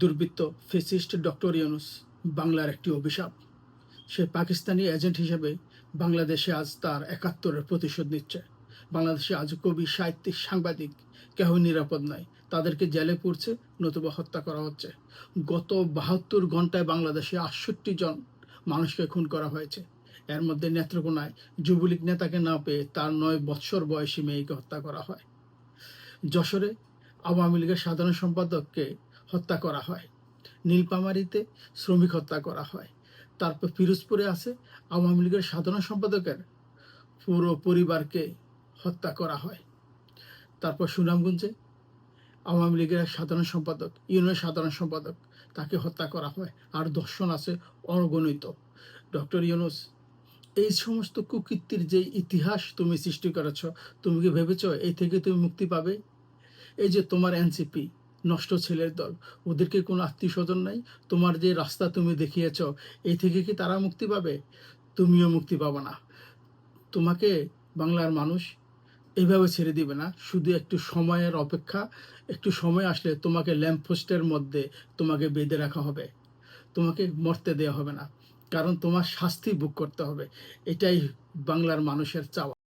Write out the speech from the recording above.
দুর্বৃত্ত fascist doctor Yunus বাংলার একটি অভিশাপ। সে পাকিস্তানি এজেন্ট হিসেবে বাংলাদেশে আজ তার একাত্তরের প্রতিশোধ নিচ্ছে। বাংলাদেশে আজ কবি, সাহিত্যিক, সাংবাদিক কেউ নিরাপদ নয়। তাদেরকে জেলে পড়ছে, নতুবা হত্যা করা হচ্ছে। গত বাহাত্তর ঘন্টায় বাংলাদেশে আটষট্টি জন মানুষকে খুন করা হয়েছে। এর মধ্যে নেত্রকোনায় যুবলীগ নেতাকে না পেয়ে তার নয় বৎসর বয়সী মেয়েকে হত্যা করা হয়। যশোরে আওয়ামী লীগের সাধারণ সম্পাদককে হত্যা করা হয়। নীলপামারিতে শ্রমিক হত্যা করা হয়। তারপর পিরোজপুরে আছে আওয়ামী লীগের সাধারণ সম্পাদকের পুরো পরিবারকে হত্যা করা হয়। তারপর সুনামগঞ্জে আওয়ামী লীগের সাধারণ সম্পাদক ইউনিয়ন সাধারণ সম্পাদক, তাকে হত্যা করা হয়। আর দর্শন আছে অগণিত। ডক্টর ইউনুস, এই সমস্ত কুকীর্তির যে ইতিহাস তুমি সৃষ্টি করেছ, তুমি কি ভেবেছ এই থেকে তুমি মুক্তি পাবে? এই যে তোমার এনসিপি নষ্ট ছেলের দল। ওদেরকে কোনো আত্মীয় স্বজন নাই? তোমার যে রাস্তা তুমি দেখিয়েছ এই থেকে কি তারা মুক্তি পাবে? তুমিও মুক্তি পাবে না। তোমাকে বাংলার মানুষ এইভাবে ছেড়ে দিবে না। শুধু একটু সময়ের অপেক্ষা। একটু সময় আসলে তোমাকে ল্যাম্পপোস্টের মধ্যে তোমাকে বেঁধে রাখা হবে। তোমাকে মরতে দেওয়া হবে না। কারণ তোমার শাস্তি ভোগ করতে হবে। এটাই বাংলার মানুষের চাওয়া।